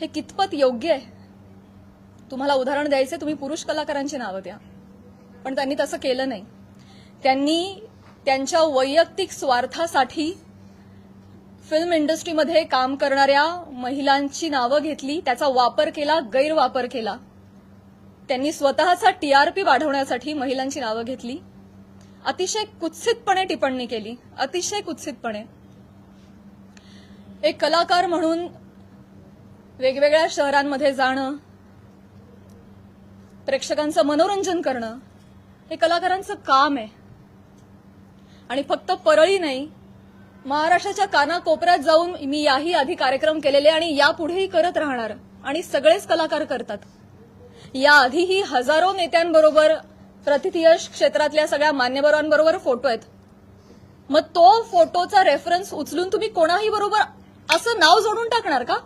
हे कितपत योग्य आहे? तुम्हाला उदाहरण द्यायचे तुम्ही पुरुष कलाकारांची नावं द्या. पण त्यांनी तसं केलं नाही. त्यांनी त्यांच्या वैयक्तिक स्वार्थासाठी फिल्म इंडस्ट्रीमध्ये काम करणाऱ्या महिलांची नावं घेतली त्याचा वापर केला गैरवापर केला. त्यांनी स्वतःचा टीआरपी वाढवण्यासाठी महिलांची नावं घेतली. अतिशय कुत्सितपणे टिप्पणी केली. अतिशय कुत्सितपणे. एक कलाकार म्हणून वेगवेगळ्या शहरांमध्ये जाणं प्रेक्षकांचं मनोरंजन करणं हे कलाकारांचं काम आहे. आणि फक्त परळी नाही महाराष्ट्राच्या कानाकोपऱ्यात जाऊन मी याही आधी कार्यक्रम केलेले आणि यापुढेही करत राहणार आणि सगळेच कलाकार करतात. याआधीही हजारो नेत्यांबरोबर प्रतिथयश क्षेत्रातल्या सगळ्या मान्यवरांबरोबर फोटो आहेत. मग तो फोटोचा रेफरन्स उचलून तुम्ही कोणाही बरोबर असं नाव जोडून टाकणार का?